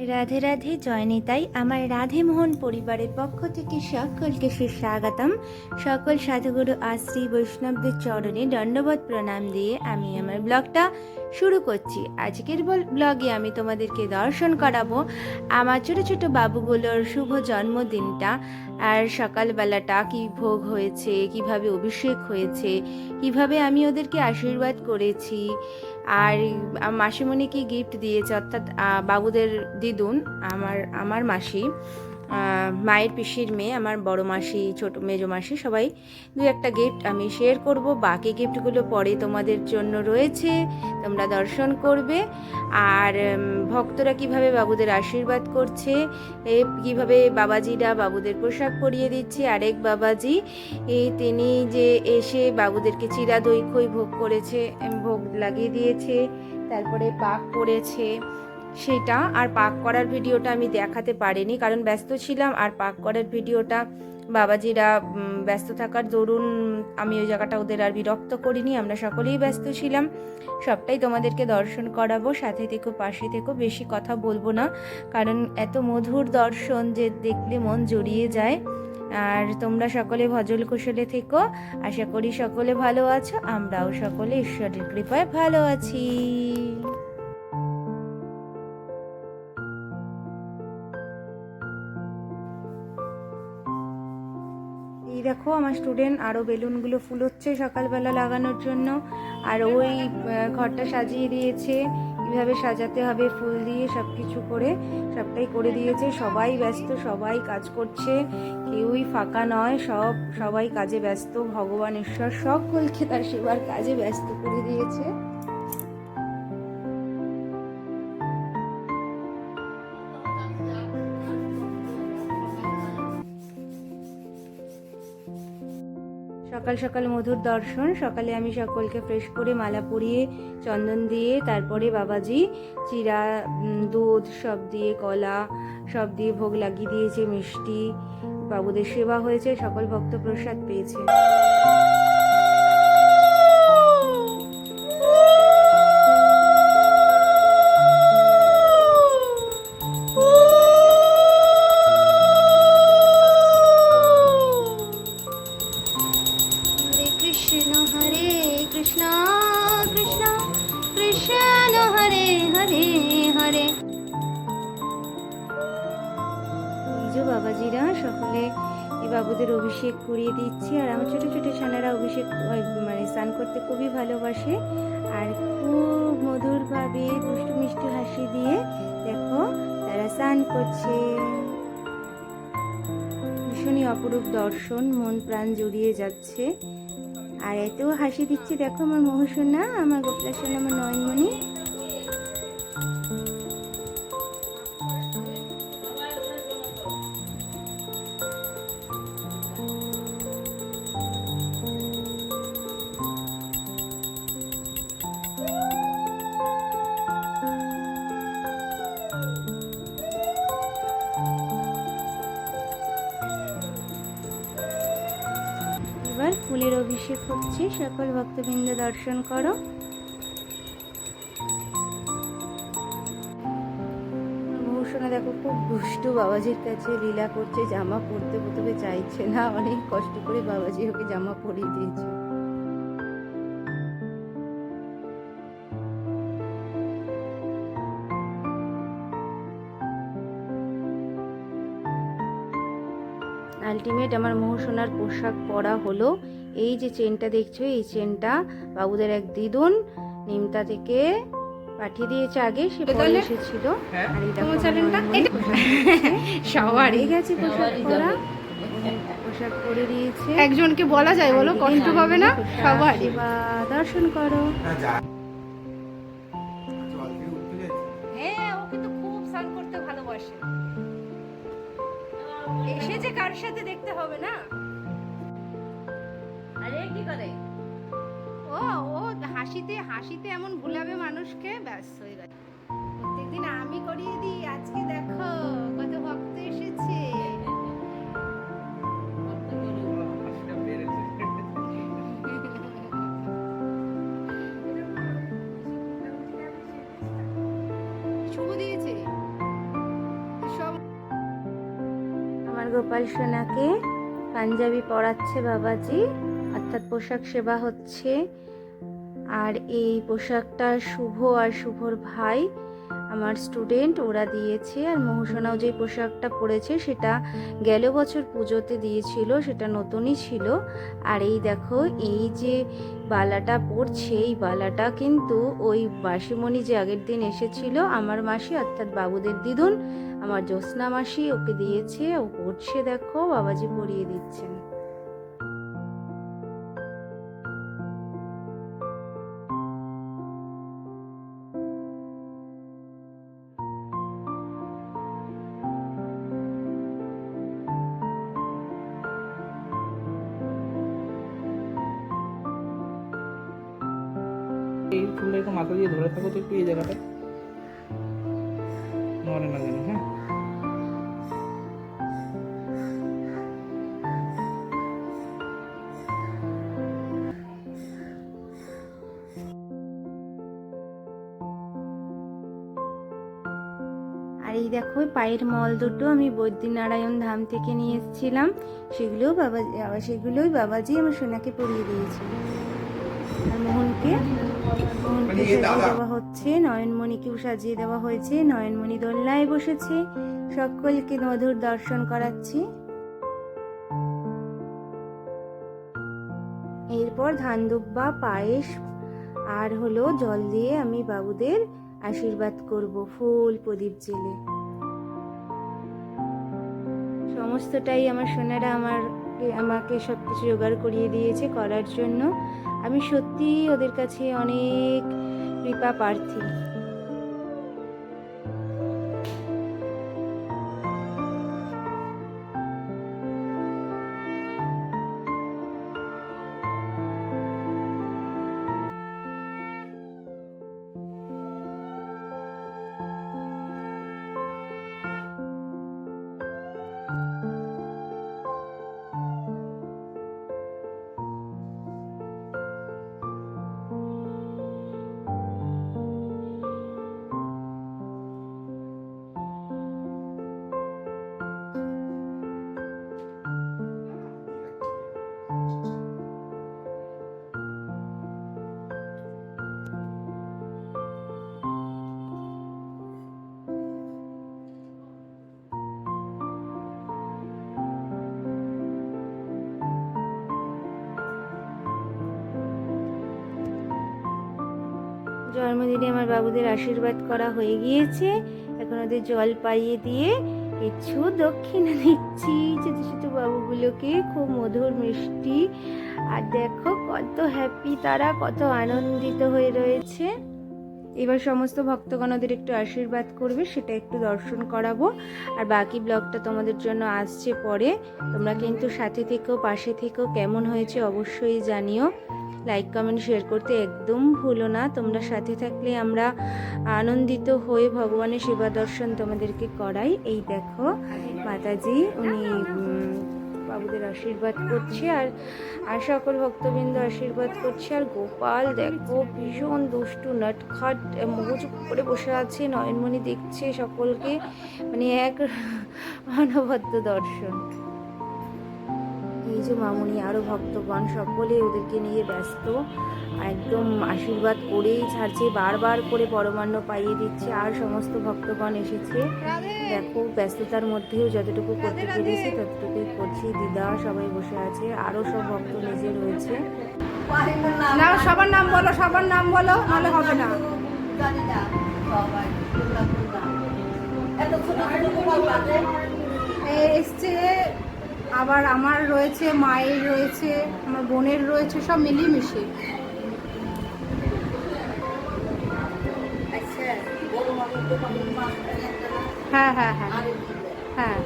রাধে রাধে জয়নিতাই, আমার রাধে মোহন পরিবারের পক্ষ থেকে সকলকে সুস্বাগতম। সকল সাধুগুরু আশ্রী বৈষ্ণবদের চরণে দণ্ডবোধ প্রণাম দিয়ে আমি আমার ব্লগটা শুরু করছি। আজকের বল- ব্লগে আমি তোমাদেরকে দর্শন করাবো আমার ছোট ছোট বাবুগুলোর শুভ জন্মদিনটা আর সকালবেলাটা কি ভোগ হয়েছে, কীভাবে অভিষেক হয়েছে, কীভাবে আমি ওদেরকে আশীর্বাদ করেছি আর মাসিমণি মাসিমণিকে গিফট দিয়েছে অর্থাৎ বাবুদের দিদুন আমার আমার মাসি। মায়ের পিসির মেয়ে, আমার বড় মাসি, ছোট মেজো মাসি, সবাই দু একটা গিফট আমি শেয়ার করব। বাকি গিফটগুলো পরে তোমাদের জন্য রয়েছে, তোমরা দর্শন করবে। আর ভক্তরা কীভাবে বাবুদের আশীর্বাদ করছে, এ, কীভাবে বাবাজিরা বাবুদের পোশাক পরিয়ে দিচ্ছে, আরেক বাবাজি তিনি যে এসে বাবুদেরকে চিরা দই খই ভোগ করেছে, ভোগ লাগিয়ে দিয়েছে, তারপরে পাক করেছে। সেটা আর পাক করার ভিডিওটা আমি দেখাতে পারিনি, কারণ ব্যস্ত ছিলাম আর পাক করার ভিডিওটা বাবাজিরা ব্যস্ত থাকার দরুন আমি ওই জায়গাটা ওদের আর বিরক্ত করিনি, আমরা সকলেই ব্যস্ত ছিলাম। সবটাই তোমাদেরকে দর্শন করাবো, সাথে থেকো, পাশে থেকো, বেশি কথা বলব না, কারণ এত মধুর দর্শন যে দেখলে মন জড়িয়ে যায়। আর তোমরা সকলে ভজল কুশলে থেকো, আশা করি সকলে ভালো আছো, আমরাও সকলে ঈশ্বরের কৃপায় ভালো আছি। দেখো, আমার স্টুডেন্ট আরও বেলুনগুলো ফুলোচ্ছে সকালবেলা লাগানোর জন্য। আর ওই ঘরটা সাজিয়ে দিয়েছে। কীভাবে সাজাতে হবে, ফুল দিয়ে সব কিছু করে, সবটাই করে দিয়েছে। সবাই ব্যস্ত, সবাই কাজ করছে। কেউই ফাঁকা নয়, সব, সবাই কাজে ব্যস্ত। ভগবান, ঈশ্বর সকলকে তার সেবার কাজে ব্যস্ত করে দিয়েছে। সকাল সকাল মধুর দর্শন। সকালে আমি সকলকে ফ্রেশ করে মালা পরিয়ে, চন্দন দিয়ে, তারপরে বাবাজি চিরা দুধ সব দিয়ে, কলা সব দিয়ে ভোগ লাগিয়ে দিয়েছে, মিষ্টি। বাবুদের সেবা হয়েছে, সকল ভক্ত প্রসাদ পেয়েছে। কৃষ্ণ হরে হরে হরে। যে বাবাজিরা, সকলে এই বাবুদের অভিষেক করিয়ে দিচ্ছে। আর আমার ছোট ছোট ছানারা অভিষেক মানে স্নান করতে খুবই ভালোবাসে। আর খুব মধুরভাবে দুষ্টু মিষ্টি হাসি দিয়ে দেখো তারা স্নান করছে। ভীষণই অপরূপ দর্শন, মন প্রাণ জড়িয়ে যাচ্ছে। আর এত হাসি দিচ্ছে। দেখো আমার মহসোনা আমার গোপলাসোনা আমার নয়নমণি। এবার ফুলের অভিষেক হচ্ছে, সকল ভক্তবৃন্দ দর্শন করো। মৌসুমে দেখো খুব দুষ্টু বাবাজির কাছে লীলা করছে, জামা পরতে প্রথমে চাইছে না, অনেক কষ্ট করে বাবাজি ওকে জামা পরিয়ে দিয়েছে। আলটিমেট আমার মৌসোনার পোশাক পরা হলো। এই যে চেনটা দেখছ এই চেনটা বাবুদের এক দিদুন নিমতা থেকে পাঠিয়ে দিয়েছে আগে সে পরে এসেছিল। আর এই দেখো পোশাক পরেছে। সবারই হয়ে গেছে পোশাক। পরা। পোশাক পরে দিয়েছে। একজনকে বলা যায় বলো কষ্ট পাবে না? সবারই বা দর্শন করো। যে কার সাথে দেখতে হবে না? আরে কি করে? ও ও হাসিতে হাসিতে এমন ভুলাবে মানুষকে? ব্যাস হয়ে গেছে। প্রত্যেকদিন আমি করিয়ে দিই আজকে দেখো কত ভক্ত গোপাল সোনাকে পাঞ্জাবি পরাচ্ছে বাবাজি, অর্থাৎ পোশাক সেবা হচ্ছে। আর এই পোশাকটা শুভ আর শুভর ভাই আমার স্টুডেন্ট ওরা দিয়েছে আর মহুসোনাও যে পোশাকটা পরেছে সেটা গেল বছর পুজোতে দিয়েছিল, সেটা নতুনই ছিল। আর এই দেখো, এই যে বালাটা পড়ছে এই বালাটা কিন্তু ওই বাসিমণি যে আগের দিন এসেছিল, আমার মাসি অর্থাৎ বাবুদের দিদুন, আমার জ্যোৎস্না মাসি ওকে দিয়েছে, ও পড়ছে দেখো, বাবাজি পরিয়ে দিচ্ছেন। এই ফুলটা একটু মাথা দিয়ে ধরে থাকো তো একটু এই জায়গাটা। নড়ে না যেন হ্যাঁ। আর এই দেখো পায়ের মল দুটো আমি বৈদ্যনারায়ণ ধাম থেকে নিয়ে এসেছিলাম। সেগুলোও বাবা সেগুলোই বাবাজি আমার সোনাকে পরিয়ে দিয়েছিল। দেওয়া হচ্ছে নয়নমণিকেও সাজিয়ে দেওয়া হয়েছে নয়নমণি দোলনায় বসেছে সকলকে মধুর দর্শন করাচ্ছি। এরপর ধান দুব্বা পায়েস আর হলো জল দিয়ে আমি বাবুদের আশীর্বাদ করব ফুল প্রদীপ জেলে সমস্তটাই আমার সোনারা আমার আমাকে সব কিছু জোগাড় করিয়ে দিয়েছে করার জন্য। আমি সত্যি ওদের কাছে অনেক কৃপা প্রার্থী জন্মদিনে আমার বাবুদের আশীর্বাদ করা হয়ে গিয়েছে। এখন ওদের জল পাইয়ে দিয়ে কিছু দক্ষিণা দিচ্ছি। ছোটো ছোটো বাবুগুলোকে খুব মধুর মিষ্টি। আর দেখো কত হ্যাপি তারা, কত আনন্দিত হয়ে রয়েছে। এবার সমস্ত ভক্তগণ ওদের একটু আশীর্বাদ করবে, সেটা একটু দর্শন করাবো। আর বাকি ব্লগটা তোমাদের জন্য আসছে পরে। তোমরা কিন্তু সাথে থেকেও, পাশে থেকেও কেমন হয়েছে অবশ্যই জানিও। লাইক কমেন্ট শেয়ার করতে একদম ভুলো না। তোমরা সাথে থাকলে আমরা আনন্দিত হয়ে ভগবানের সেবা দর্শন তোমাদেরকে করাই। এই দেখো, মাতাজি, উনি বাবুদের আশীর্বাদ করছে আর আর সকল ভক্তবৃন্দ আশীর্বাদ করছে। আর গোপাল, দেখো, ভীষণ দুষ্টু, নটখাট মগজুক করে বসে আছে, নয়নমণি দেখছে সকলকে। মানে এক অনবদ্য দর্শন। যে মামুনি আরও ভক্তগণ সকলে ওদেরকে নিয়ে ব্যস্ত। একদম আশীর্বাদ করেই ছাড়ছে, বারবার করে পরমান্ন পাইয়ে দিচ্ছে, আর সমস্ত ভক্তগণ এসেছে। দেখো, ব্যস্ততার মধ্যেও যতটুকু করতে পেরেছি ততটুকুই করছি। দিদা সবাই বসে আছে আরও সব ভক্ত নিজে রয়েছে। না সবার নাম বলো, সবার নাম বলো, নাহলে হবে না। এসছে আবার আমার রয়েছে মায়ের রয়েছে আমার বোনের রয়েছে সব মিলিয়ে মিশে হ্যাঁ হ্যাঁ হ্যাঁ। হ্যাঁ।